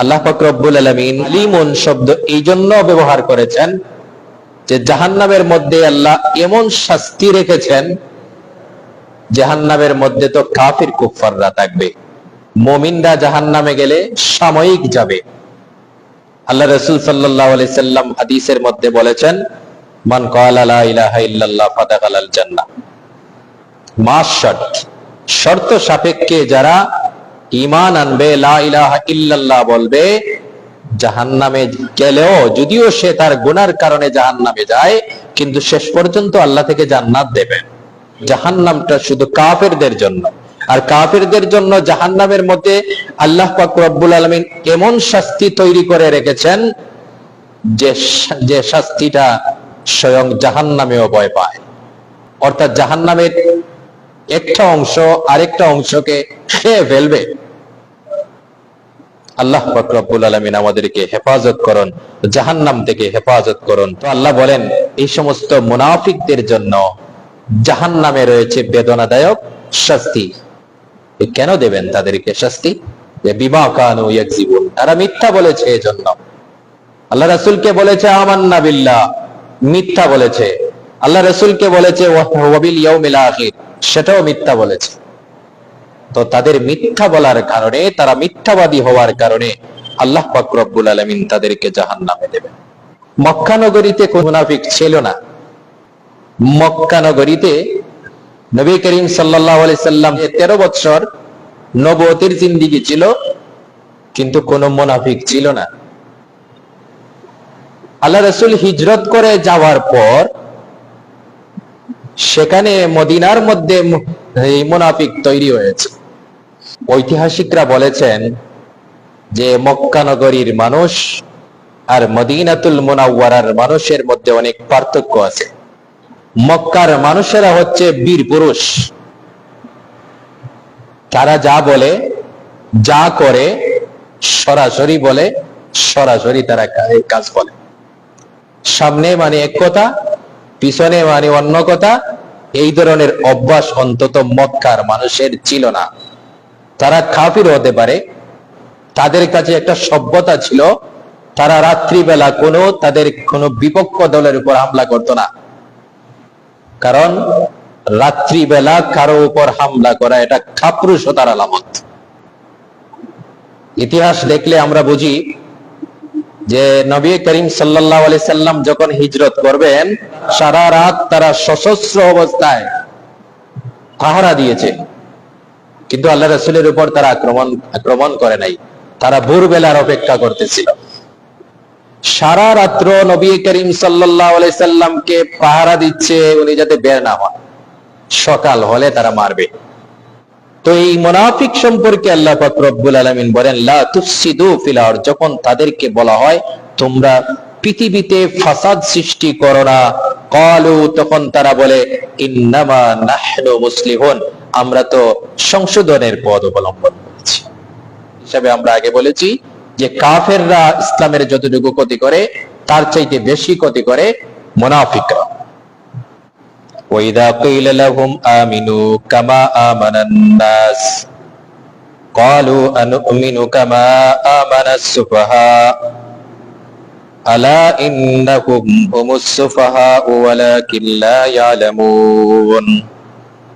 আল্লাহ ফকরবুল আলমিন লিমন শব্দ এই জন্য ব্যবহার করেছেন যে জাহান্নামের মধ্যে আল্লাহ এমন শাস্তি রেখেছেন, জাহান্নামের মধ্যে তো কাফির কুফাররা থাকবে। মমিনরা জাহান্নামে গেলে সাময়িক যাবে। আল্লাহ রসুল সাল্লাম হাদিসের মধ্যে বলেছেন, মান জান্নাহ। মাস শর্ত সাপেক্ষে যারা ইমান আনবে ইল্লাল্লাহ বলবে, জাহান্নামে গেলেও যদিও সে তার গুনার কারণে জাহান্নামে যায়, কিন্তু শেষ পর্যন্ত আল্লাহ থেকে জান্নাত দেবেন জাহান্নামটা শুধু কাফেরদের জন্য। আর কাফেরদের জন্য জাহান্নামের মধ্যে আল্লাহ পাক আলামিন এমন শাস্তি তৈরি করে রেখেছেন, যে যে শাস্তিটা স্বয়ং জাহান্নামেও ভয় পায়। অর্থাৎ জাহান্নামের একটা অংশ আরেকটা অংশকে খেয়ে ফেলবে। আল্লাহ ফকরবুল আলমিন আমাদেরকে হেফাজত করুন, জাহান্নাম থেকে হেফাজত করুন। তো আল্লাহ বলেন, এই সমস্ত মুনাফিকদের জন্য জাহান্নামে রয়েছে বেদনাদায়ক শাস্তি। কেন দেবেন তাদেরকে শাস্তি? যে বিমা কানু ইয়াকজিবুন। তারা মিথ্যা বলেছে এজন্য। আল্লাহ রাসূলকে বলেছে, আমান্না বিল্লাহ। মিথ্যা বলেছে। আল্লাহ রাসূলকে বলেছে ওয়াবিল ইয়াউমিল আখির। সেটাও মিথ্যা বলেছে। তো তাদের মিথ্যা বলার কারণে, তারা মিথ্যাবাদী হওয়ার কারণে আল্লাহ পাক রব্বুল আলামিন তাদেরকে জাহান্নামে দেবেন। মক্কা নগরীতে কোন মুনাফিক ছিল না। মক্কা নগরীতে নবী করিম আলাইহি সাল্লাম তেরো বছর নবতির জিন্দিগি ছিল, কিন্তু কোন মুনাফিক ছিল না। আল্লাহ রসুল হিজরত করে যাওয়ার পর সেখানে মদিনার মধ্যে মুনাফিক তৈরি হয়েছে। ঐতিহাসিকরা বলেছেন যে মক্কা নগরীর মানুষ আর মদিনাতুল মুনাওয়ারার মানুষের মধ্যে অনেক পার্থক্য আছে। মক্কার মানুষেরা হচ্ছে বীর পুরুষ। তারা যা বলে, যা করে, সরাসরি বলে, সরাসরি তারা কাজ বলে। সামনে মানে এক কথা পিছনে মানে অন্য কথা, এই ধরনের অভ্যাস অন্তত মক্কার মানুষের ছিল না। তারা কাফির হতে পারে, তাদের কাছে একটা সভ্যতা ছিল, তারা রাত্রিবেলা কোনো তাদের কোনো বিপক্ষ দলের উপর হামলা করতো না। কারণ রাত্রিবেলা কারও উপর হামলা করা এটা কাপুরুষতার আলামত। ইতিহাস দেখলে আমরা বুঝি যে নবী করিম সাল্লাল্লাহু আলাইহি সাল্লাম যখন হিজরত করবেন, সারা রাত তারা সশস্ত্র অবস্থায় পাহারা দিয়েছে। কিন্তু আল্লাহ রাসূলের উপর তারা আক্রমণ আক্রমণ করে নাই। তারা ভোরবেলার অপেক্ষা করতেছিল। সারা রাত্র নবী করিম সাল্লাল্লাহু আলাইহি সাল্লামকে পাহারা দিচ্ছে, উনি যাতে বের না হন। সকাল হলে তারা মারবে। তো এই মুনাফিক সম্পর্কে আল্লাহ রব্বুল আলামিন বলেন, লা যখন তাদেরকে বলা হয়, তোমরা পৃথিবীতে ফাসাদ সৃষ্টি করো না। কালু, তখন তারা বলে, ইন্নামা নাহনু মুসলিহুন। আমরা তো সংশোধনের পথ অবলম্বন করেছি। হিসাবে আমরা আগে বলেছি যে কাফেররা ইসলামের যতটুকু ক্ষতি করে, তার চাইতে বেশি ক্ষতি করে মুনাফিকরা। وإذا قيل لهم آمنوا كما آمن الناس قالوا أنؤمن كما آمن السفهاء ألا إنهم هم السفهاء ولكن لا يعلمون